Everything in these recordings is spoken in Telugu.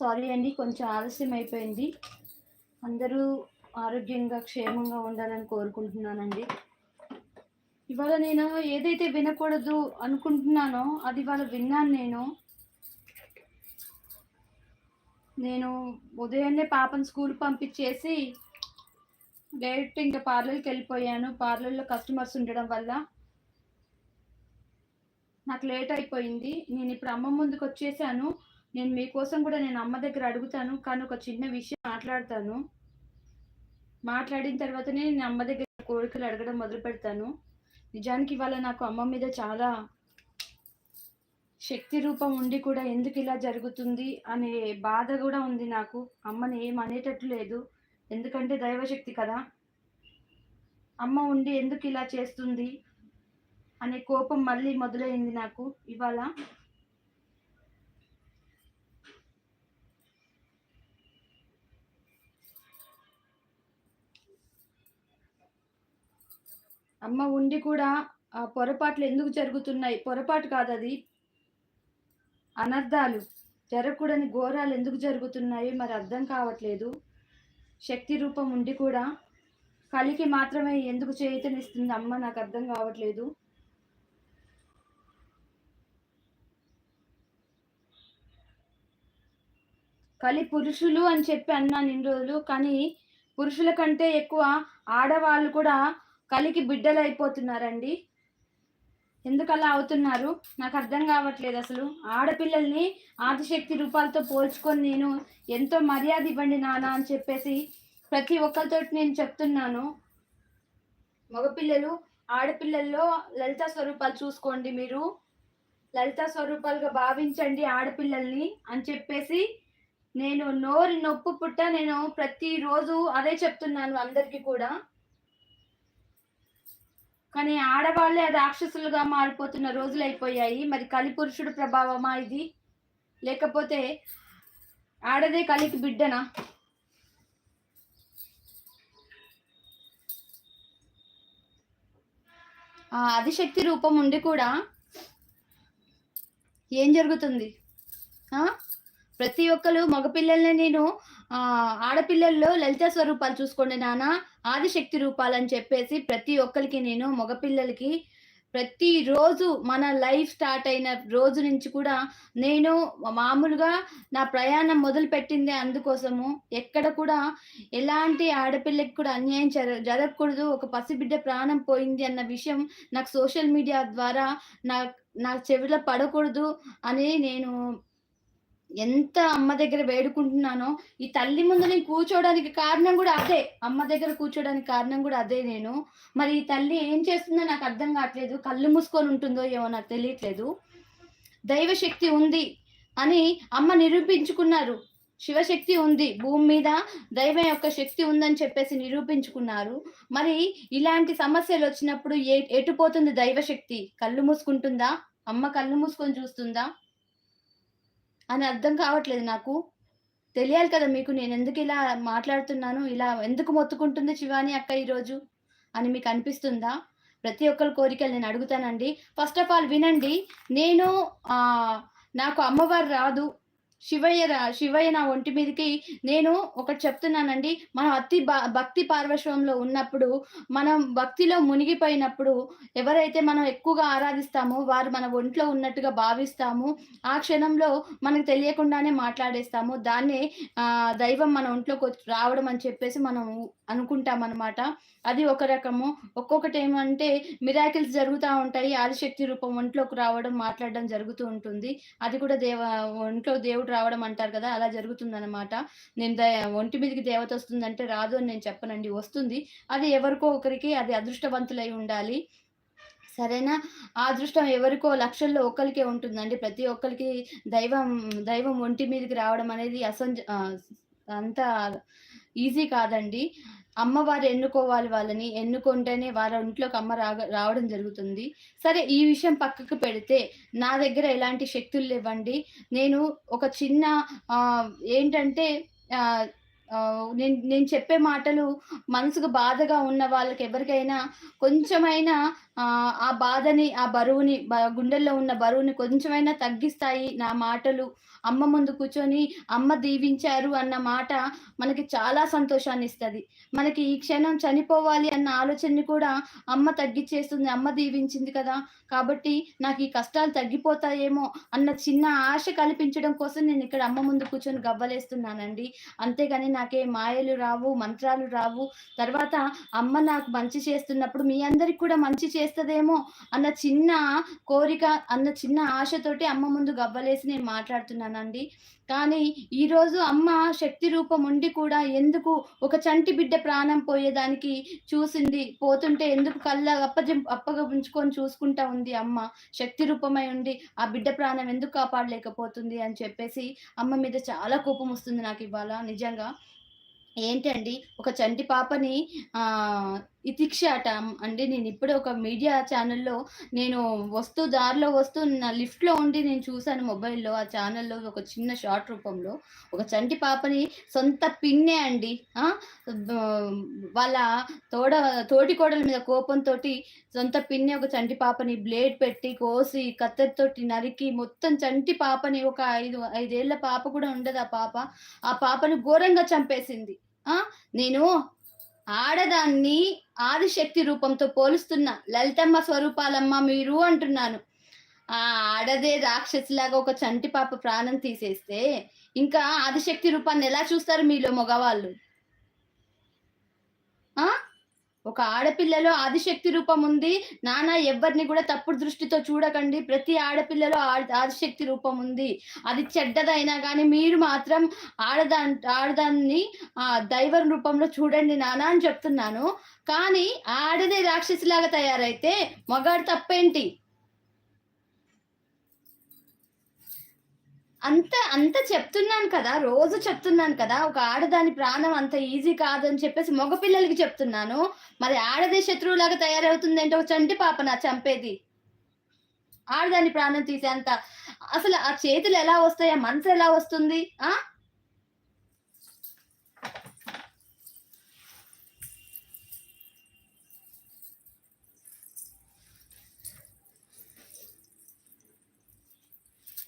సారీ అండి కొంచెం ఆలస్యం అయిపోయింది. అందరూ ఆరోగ్యంగా క్షేమంగా ఉండాలని కోరుకుంటున్నానండి. ఇవాళ నేను ఏదైతే వినకూడదు అనుకుంటున్నానో అది ఇవాళ విన్నాను నేను. నేను ఉదయాన్నే పాపను స్కూల్ పంపించేసి డైరెక్ట్ ఇంకా పార్లర్కి వెళ్ళిపోయాను. పార్లర్లో కస్టమర్స్ ఉండడం వల్ల నాకు లేట్ అయిపోయింది. నేను ఇప్పుడు అమ్మ ముందుకు వచ్చేసాను. నేను మీకోసం కూడా నేను అమ్మ దగ్గర అడుగుతాను కానీ ఒక చిన్న విషయం మాట్లాడతాను. మాట్లాడిన తర్వాతనే నేను అమ్మ దగ్గర కోరికలు అడగడం మొదలు పెడతాను. నిజానికి ఇవాళ నాకు అమ్మ మీద చాలా శక్తి రూపం ఉండి కూడా ఎందుకు ఇలా జరుగుతుంది అనే బాధ కూడా ఉంది నాకు. అమ్మని ఏం అనేటట్లు లేదు. ఎందుకంటే దైవశక్తి కదా. అమ్మ ఉండి ఎందుకు ఇలా చేస్తుంది అనే కోపం మళ్ళీ మొదలైంది నాకు ఇవాళ. అమ్మ ఉండి కూడా ఆ పొరపాట్లు ఎందుకు జరుగుతున్నాయి? పొరపాటు కాదు అది అనర్థాలు జరగకూడని ఘోరాలు ఎందుకు జరుగుతున్నాయి? మరి అర్థం కావట్లేదు. శక్తి రూపం ఉండి కూడా కలికి మాత్రమే ఎందుకు చేతనిస్తుంది అమ్మ? నాకు అర్థం కావట్లేదు. కలి పురుషులు అని చెప్పి అన్నాను ఇన్ని రోజులు. కానీ పురుషుల కంటే ఎక్కువ ఆడవాళ్ళు కూడా కలికి బిడ్డలు అయిపోతున్నారండి ఎందుకలా అవుతున్నారు? నాకు అర్థం కావట్లేదు అసలు. ఆడపిల్లల్ని ఆదిశక్తి రూపాలతో పోల్చుకొని నేను ఎంతో మర్యాద ఇవ్వండి నాన్న అని చెప్పేసి ప్రతి ఒక్కరితో నేను చెప్తున్నాను. మగపిల్లలు ఆడపిల్లల్లో లలిత స్వరూపాలు చూసుకోండి మీరు. లలిత స్వరూపాలుగా భావించండి ఆడపిల్లల్ని అని చెప్పేసి నేను నోరు నొప్పు పుట్ట నేను ప్రతిరోజు అదే చెప్తున్నాను అందరికీ కూడా. కానీ ఆడవాళ్ళే రాక్షసులుగా మారిపోతున్న రోజులు అయిపోయాయి. మరి కలి పురుషుడు ప్రభావమా ఇది? లేకపోతే ఆడదే కలికి బిడ్డనా? ఆ అధిశక్తి రూపం ఉండి కూడా ఏం జరుగుతుంది? ఆ? ప్రతి ఒక్కరు మగపిల్లల్ని నేను ఆ ఆడపిల్లల్లో లలిత స్వరూపాలు చూసుకోండి నాన్న ఆదిశక్తి రూపాలు అని చెప్పేసి ప్రతి ఒక్కరికి నేను మగపిల్లలకి ప్రతిరోజు మన లైఫ్ స్టార్ట్ అయిన రోజు నుంచి కూడా నేను మామూలుగా నా ప్రయాణం మొదలు పెట్టింది అందుకోసము. ఎక్కడ కూడా ఎలాంటి ఆడపిల్లకి కూడా అన్యాయం జర జరగకూడదు. ఒక పసిబిడ్డ ప్రాణం పోయింది అన్న విషయం నాకు సోషల్ మీడియా ద్వారా నా నా చెవిలో పడకూడదు అని నేను ఎంత అమ్మ దగ్గర వేడుకుంటున్నానో ఈ తల్లి ముందు నేను కూర్చోవడానికి కారణం కూడా అదే. అమ్మ దగ్గర కూర్చోడానికి కారణం కూడా అదే నేను. మరి ఈ తల్లి ఏం చేస్తుందో నాకు అర్థం కావట్లేదు. కళ్ళు మూసుకొని ఉంటుందో ఏమో నాకు తెలియట్లేదు. దైవశక్తి ఉంది అని అమ్మ నిరూపించుకున్నారు. శివశక్తి ఉంది. భూమి మీద దైవం యొక్క శక్తి ఉందని చెప్పేసి నిరూపించుకున్నారు. మరి ఇలాంటి సమస్యలు వచ్చినప్పుడు ఏ ఎటుపోతుంది దైవశక్తి? కళ్ళు మూసుకుంటుందా? అమ్మ కళ్ళు మూసుకొని చూస్తుందా? అని అర్థం కావట్లేదు నాకు. తెలియాలి కదా మీకు నేను ఎందుకు ఇలా మాట్లాడుతున్నాను ఇలా ఎందుకు మొత్తుకుంటుంది శివాని అక్క ఈరోజు అని మీకు అనిపిస్తుందా? ప్రతి ఒక్కరి కోరికలు నేను అడుగుతానండి. ఫస్ట్ ఆఫ్ ఆల్ వినండి నేను నాకు అమ్మవారు రాదు శివయ్య శివయ్య నా ఒంటి మీదకి నేను ఒకటి చెప్తున్నానండి. మనం అతి భ- భక్తి పార్వశ్వంలో ఉన్నప్పుడు మనం భక్తిలో మునిగిపోయినప్పుడు ఎవరైతే మనం ఎక్కువగా ఆరాధిస్తామో వారు మన ఒంట్లో ఉన్నట్టుగా భావిస్తాము. ఆ క్షణంలో మనకు తెలియకుండానే మాట్లాడేస్తాము. దాన్నే దైవం మన ఒంట్లోకి వచ్చి రావడం అని చెప్పేసి మనం అనుకుంటాం అనమాట అది ఒక రకము. ఒక్కొక్కటి ఏమంటే మిరాకిల్స్ జరుగుతూ ఉంటాయి. ఆదిశక్తి రూపం ఒంట్లోకి రావడం మాట్లాడడం జరుగుతూ ఉంటుంది. అది కూడా దేవ ఒంట్లో దేవుడు రావడం అంటారు కదా అలా జరుగుతుంది అనమాట నేను ద ఒంటి మీదకి దేవత వస్తుందంటే రాదు అని నేను చెప్పనండి. వస్తుంది. అది ఎవరికో ఒకరికి అది అదృష్టవంతులై ఉండాలి. సరేనా? ఆ అదృష్టం ఎవరికో లక్షల్లో ఒకరికే ఉంటుందండి. ప్రతి ఒక్కరికి దైవం దైవం ఒంటి మీదకి రావడం అనేది అసంజ అంత ఈజీ కాదండి. అమ్మవారు ఎన్నుకోవాలి వాళ్ళని ఎన్నుకుంటేనే వారి ఇంట్లోకి అమ్మ రాగ రావడం జరుగుతుంది. సరే ఈ విషయం పక్కకు పెడితే నా దగ్గర ఎలాంటి శక్తులు లేవండి. నేను ఒక చిన్న ఏంటంటే నేను నేను చెప్పే మాటలు మనసుకు బాధగా ఉన్న వాళ్ళకి ఎవరికైనా కొంచెమైనా ఆ బాధని, ఆ బరువుని గుండెల్లో ఉన్న బరువుని కొంచెమైనా తగ్గిస్తాయి నా మాటలు. అమ్మ ముందు కూర్చొని అమ్మ దీవించారు అన్న మాట మనకి చాలా సంతోషాన్ని ఇస్తుంది మనకి ఈ క్షణం చనిపోవాలి అన్న ఆలోచనని కూడా అమ్మ తగ్గిచ్చేస్తుంది. అమ్మ దీవించింది కదా! కాబట్టి నాకు ఈ కష్టాలు తగ్గిపోతాయేమో అన్న చిన్న ఆశ కల్పించడం కోసం నేను ఇక్కడ అమ్మ ముందు కూర్చొని గవ్వలేస్తున్నానండి. అంతేగాని నాకే మాయలు రావు, మంత్రాలు రావు. తర్వాత అమ్మ నాకు మంచి చేస్తున్నప్పుడు మీ అందరికి కూడా మంచి చేస్తుందేమో అన్న చిన్న కోరిక, అన్న చిన్న ఆశతోటి అమ్మ ముందు గవ్వలేసి నేను మాట్లాడుతున్నానండి. కానీ ఈరోజు అమ్మ శక్తి రూపం ఉండి కూడా ఎందుకు ఒక చంటి బిడ్డ ప్రాణం పోయేదానికి చూసింది. పోతుంటే ఎందుకు కళ్ళ అప్పజం అప్పగించుకొని చూసుకుంటా ఉంది అమ్మ. శక్తి రూపమై ఉండి ఆ బిడ్డ ప్రాణం ఎందుకు కాపాడలేకపోతుంది అని చెప్పేసి అమ్మ మీద చాలా కోపం వస్తుంది నాకు ఇవాళ నిజంగా. ఏంటండి ఒక చంటి పాపని ఇతిక్ష అట అండి నేనిప్పుడే ఒక మీడియా ఛానల్లో నేను వస్తూ దారిలో వస్తూ నా లిఫ్ట్‌లో ఉండి నేను చూశాను మొబైల్‌లో ఆ ఛానల్లో ఒక చిన్న షార్ట్ రూపంలో. ఒక చంటి పాపని సొంత పిన్నే అండి. వాళ్ళ తోడ తోటి కోడల మీద కోపంతోటి సొంత పిన్నే ఒక చంటి పాపని బ్లేడ్ పెట్టి, కోసి, కత్తెరతోటి నరికి మొత్తం చంటి పాపని ఒక ఐదు ఐదేళ్ళ పాప కూడా ఉండదు ఆ పాప. ఆ పాపను ఘోరంగా చంపేసింది. నేను ఆడదాన్ని ఆదిశక్తి రూపంతో పోలుస్తున్నా. లలితమ్మ స్వరూపాలమ్మ మీరు అంటున్నాను. ఆ ఆడదే రాక్షసిలాగా ఒక చంటి పాప ప్రాణం తీసేస్తే, ఇంకా ఆదిశక్తి రూపాన్ని ఎలా చూస్తారు మీలో మగవాళ్ళు? ఆ! ఒక ఆడపిల్లలో ఆదిశక్తి రూపం ఉంది. నాన్న ఎవ్వరిని కూడా తప్పుడు దృష్టితో చూడకండి. ప్రతి ఆడపిల్లలో ఆదిశక్తి రూపం ఉంది. అది చెడ్డదైనా కానీ మీరు మాత్రం ఆడదా ఆడదాన్ని ఆ దైవం రూపంలో చూడండి నాన్న అని చెప్తున్నాను. కానీ ఆడదే రాక్షసిలాగా తయారైతే మగాడు తప్పేంటి? అంత అంత చెప్తున్నాను కదా! రోజు చెప్తున్నాను కదా! ఒక ఆడదాని ప్రాణం అంత ఈజీ కాదని చెప్పేసి మగపిల్లలకి చెప్తున్నాను. మరి ఆడదే శత్రువులాగా తయారవుతుందేంటి ఒక చంటి పాపనా చంపేది? ఆడదాని ప్రాణం తీసేంత అసలు ఆ చేతులు ఎలా వస్తాయి? ఆ మనసు ఎలా వస్తుంది? ఆ!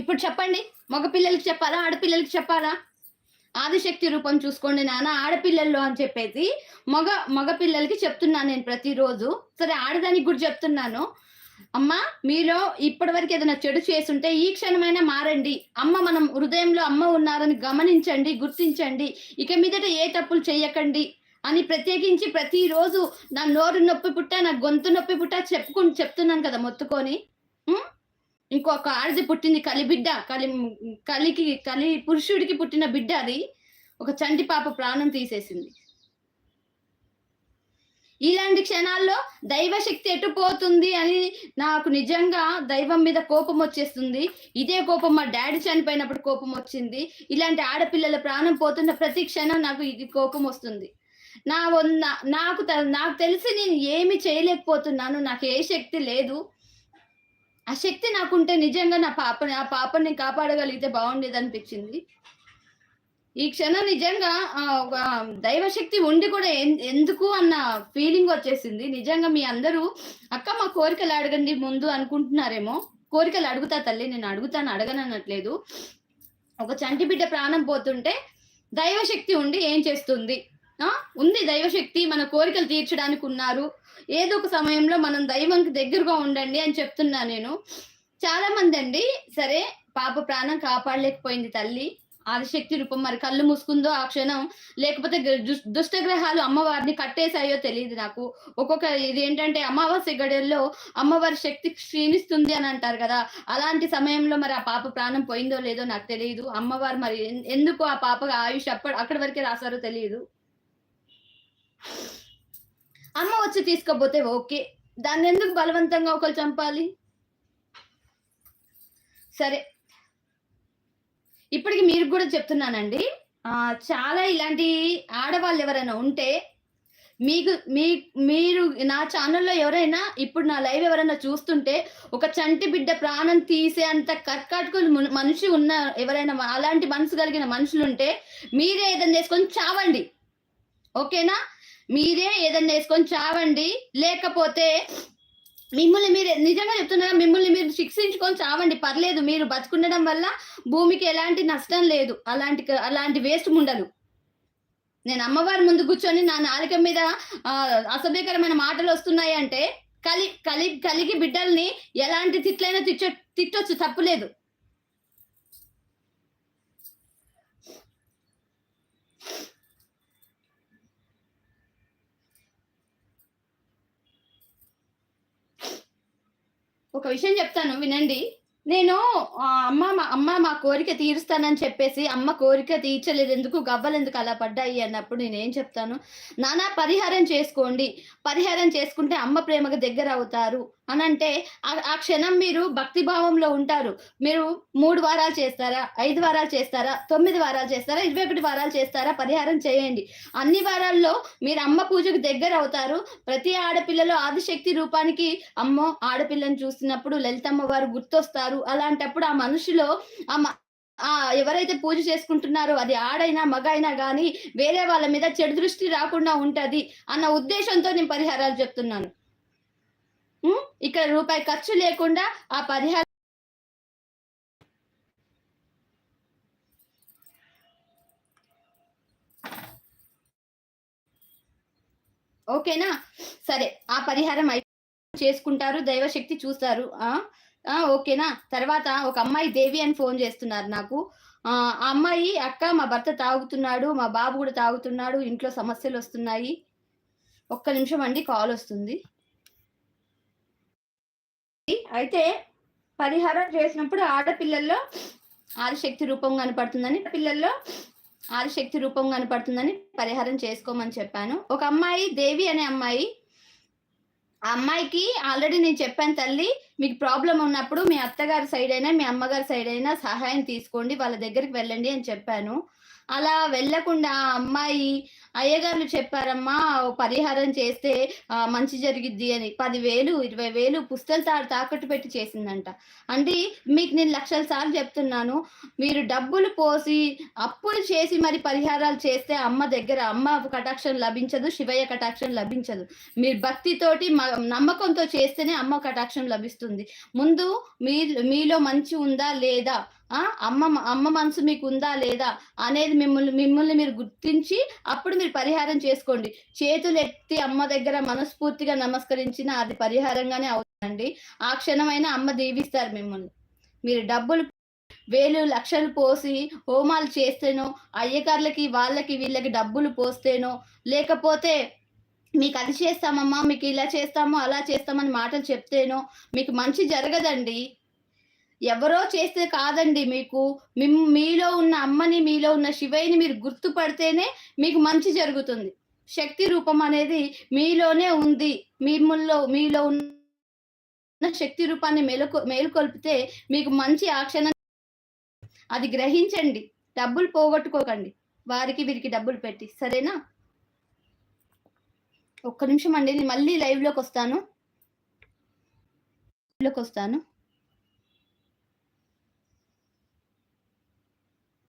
ఇప్పుడు చెప్పండి. మగపిల్లలకి చెప్పాలా? ఆడపిల్లలకి చెప్పాలా? ఆదిశక్తి రూపం చూసుకోండి నాన్న ఆడపిల్లల్లో అని చెప్పేసి మగ మగపిల్లలకి చెప్తున్నాను నేను ప్రతిరోజు. సరే ఆడదానికి కూడా చెప్తున్నాను. అమ్మ మీలో ఇప్పటివరకు ఏదైనా చెడు చేసుంటే ఈ క్షణమైనా మారండి. అమ్మ మనం హృదయంలో అమ్మ ఉన్నారని గమనించండి, గుర్తించండి. ఇక మీదట ఏ తప్పులు చేయకండి అని ప్రత్యేకించి ప్రతిరోజు నా నోరు నొప్పి పుట్ట నా గొంతు నొప్పి పుట్ట చెప్పుకుని చెప్తున్నాను కదా మొత్తుకొని. ఇంకొక ఆడది పుట్టింది కలిబిడ్డ. కలి కలికి కలి పురుషుడికి పుట్టిన బిడ్డ అది. ఒక చంటి పాప ప్రాణం తీసేసింది. ఇలాంటి క్షణాల్లో దైవశక్తి ఎటు పోతుంది అని నాకు నిజంగా దైవం మీద కోపం వచ్చేస్తుంది ఇదే కోపం మా డాడీ చనిపోయినప్పుడు కోపం వచ్చింది ఇలాంటి ఆడపిల్లల ప్రాణం పోతున్న ప్రతి క్షణం నాకు ఇది కోపమొస్తుంది. నా నాకు నాకు తెలిసి నేను ఏమి చేయలేకపోతున్నాను. నాకు ఏ శక్తి లేదు. ఆ శక్తి నాకుంటే నిజంగా నా పాపని ఆ పాపని కాపాడగలిగితే బావుండేదనిపించింది. ఈ క్షణం నిజంగా ఒక దైవశక్తి ఉండి కూడా ఎందుకు అన్న ఫీలింగ్ వచ్చేసింది. నిజంగా మీ అందరూ అక్క మా కోరికలు అడగండి ముందు అనుకుంటున్నారేమో. కోరికలు అడుగుతా తల్లి నేను అడుగుతాను అడగననట్లేదు. ఒక చంటి బిడ్డ ప్రాణం పోతుంటే దైవశక్తి ఉండి ఏం చేస్తుంది? ఉంది దైవశక్తి మన కోరికలు తీర్చడానికి ఉన్నారు. ఏదో ఒక సమయంలో మనం దైవంకి దగ్గరగా ఉండండి అని చెప్తున్నా నేను. చాలా మంది అండి సరే పాప ప్రాణం కాపాడలేకపోయింది తల్లి. ఆదిశక్తి రూపం మరి కళ్ళు మూసుకుందో ఆ క్షణం లేకపోతే దుష్టగ్రహాలు అమ్మవారిని కట్టేసాయో తెలియదు నాకు. ఒక్కొక్క ఇది ఏంటంటే అమావాస్య గడియల్లో అమ్మవారి శక్తి క్షీణిస్తుంది అని అంటారు కదా అలాంటి సమయంలో మరి ఆ పాప ప్రాణం పోయిందో లేదో నాకు తెలియదు అమ్మవారు మరి ఎందుకు ఆ పాప ఆయుష్ అప్పటి అక్కడి వరకే రాశారో తెలియదు అమ్మ వచ్చి తీసుకోపోతే ఓకే. దాన్ని ఎందుకు బలవంతంగా ఒకరు చంపాలి? సరే. ఇప్పటికి మీరు కూడా చెప్తున్నానండి. చాలా ఇలాంటి ఆడవాళ్ళు ఎవరైనా ఉంటే మీకు మీ మీరు నా ఛానల్లో ఎవరైనా ఇప్పుడు నా లైవ్ ఎవరైనా చూస్తుంటే ఒక చంటి బిడ్డ ప్రాణం తీసేంత కర్కాటకులు మున్ మనిషి ఉన్న ఎవరైనా అలాంటి మనసు కలిగిన మనుషులు ఉంటే మీరే ఏదైనా చేసుకొని చావండి. ఓకేనా? మీరే ఏదన్నా వేసుకొని చావండి. లేకపోతే మిమ్మల్ని మీరు నిజంగా చెప్తున్నారా మిమ్మల్ని మీరు శిక్షించుకొని చావండి. పర్లేదు మీరు బతుకుండడం వల్ల భూమికి ఎలాంటి నష్టం లేదు. అలాంటి అలాంటి వేస్ట్ ఉండదు. నేను అమ్మవారి ముందు కూర్చొని నా నాలుక మీద అసభ్యకరమైన మాటలు వస్తున్నాయి అంటే కలి కలి కలిగి బిడ్డల్ని ఎలాంటి తిట్లైనా తిట్ట తిట్టొచ్చు తప్పులేదు. ఒక విషయం చెప్తాను వినండి. నేను అమ్మ మా అమ్మ మా కోరిక తీరుస్తానని చెప్పేసి అమ్మ కోరిక తీర్చలేదు ఎందుకు గవ్వలు ఎందుకు అలా పడ్డాయి అన్నప్పుడు నేను ఏం చెప్తాను? నానా పరిహారం చేసుకోండి. పరిహారం చేసుకుంటే అమ్మ ప్రేమకు దగ్గర అవుతారు. అని అంటే ఆ- క్షణం మీరు భక్తి భావంలో ఉంటారు. మీరు మూడు వారాలు చేస్తారా? ఐదు వారాలు చేస్తారా? తొమ్మిది వారాలు చేస్తారా? ఇరవై ఒకటి వారాలు చేస్తారా? పరిహారం చేయండి. అన్ని వారాల్లో మీరు అమ్మ పూజకు దగ్గర అవుతారు. ప్రతి ఆడపిల్లలో ఆదిశక్తి రూపానికి అమ్మో ఆడపిల్లని చూసినప్పుడు లలితమ్మ వారు గుర్తొస్తారు. అలాంటప్పుడు ఆ మనిషిలో ఆ మ- ఆ ఎవరైతే పూజ చేసుకుంటున్నారో అది ఆడైనా మగ అయినా కానీ వేరే వాళ్ళ మీద చెడు దృష్టి రాకుండా ఉంటది అన్న ఉద్దేశంతో నేను పరిహారాలు చెప్తున్నాను. ఇక్కడ రూపాయి ఖర్చు లేకుండా ఆ పరిహారం ఓకేనా? సరే ఆ పరిహారం అయితే చేసుకుంటారు దైవశక్తి చూస్తారు ఆ, ఓకేనా? తర్వాత ఒక అమ్మాయి దేవి అని ఫోన్ చేస్తున్నారు నాకు. ఆ అమ్మాయి అక్క మా భర్త తాగుతున్నాడు మా బాబు కూడా తాగుతున్నాడు ఇంట్లో సమస్యలు వస్తున్నాయి. ఒక్క నిమిషం అండి కాల్ వస్తుంది. అయితే పరిహారం చేసినప్పుడు ఆడపిల్లల్లో ఆదిశక్తి రూపం కనపడుతుందని పిల్లల్లో ఆదిశక్తి రూపం కనపడుతుందని పరిహారం చేసుకోమని చెప్పాను. ఒక అమ్మాయి దేవి అనే అమ్మాయి ఆ అమ్మాయికి ఆల్రెడీ నేను చెప్పాను తల్లి మీకు ప్రాబ్లం ఉన్నప్పుడు మీ అత్తగారి సైడ్ అయినా మీ అమ్మగారి సైడ్ అయినా సహాయం తీసుకోండి వాళ్ళ దగ్గరికి వెళ్ళండి అని చెప్పాను. అలా వెళ్ళకుండా అమ్మాయి అయ్యగారు చెప్పారమ్మా పరిహారం చేస్తే మంచి జరిగిద్ది అని. పదివేలు ఇరవై వేలు పుస్తల సార్ తాకట్టు పెట్టి చేసిందంట. అంటే మీకు నేను లక్షల సార్లు చెప్తున్నాను మీరు డబ్బులు పోసి అప్పులు చేసి మరి పరిహారాలు చేస్తే అమ్మ దగ్గర అమ్మ కటాక్షం లభించదు శివయ్య కటాక్షం లభించదు. మీరు భక్తితోటి మ- నమ్మకంతో చేస్తేనే అమ్మ కటాక్షం లభిస్తుంది. ముందు మీ మీలో మంచి ఉందా లేదా? అమ్మ అమ్మ మనసు మీకు ఉందా లేదా అనేది మిమ్మల్ని మిమ్మల్ని మీరు గుర్తించి అప్పుడు మీరు పరిహారం చేసుకోండి. చేతులు ఎత్తి అమ్మ దగ్గర మనస్ఫూర్తిగా నమస్కరించిన అది పరిహారంగానే అవుతుందండి. ఆ క్షణమైన అమ్మ దీవిస్తారు మిమ్మల్ని. మీరు డబ్బులు వేలు లక్షలు పోసి హోమాలు చేస్తేనో అయ్యగార్లకి వాళ్ళకి వీళ్ళకి డబ్బులు పోస్తేనో లేకపోతే మీకు అది చేస్తామమ్మా మీకు ఇలా చేస్తాము అలా చేస్తామని మాటలు చెప్తేనో మీకు మంచి జరగదండి. ఎవరో చేస్తే కాదండి మీకు. మిమ్ మీలో ఉన్న అమ్మని మీలో ఉన్న శివయ్యని మీరు గుర్తుపడితేనే మీకు మంచి జరుగుతుంది. శక్తి రూపం అనేది మీలోనే ఉంది. మిమ్మల్లో మీలో ఉన్న శక్తి రూపాన్ని మేలుకొ మేలుకొల్పితే మీకు మంచి ఆక్షణ అది గ్రహించండి. డబ్బులు పోగొట్టుకోకండి. వారికి వీరికి డబ్బులు పెట్టి. సరేనా? ఒక్క నిమిషం అండి. మళ్ళీ లైవ్లోకి వస్తాను. లైవ్లోకి వస్తాను.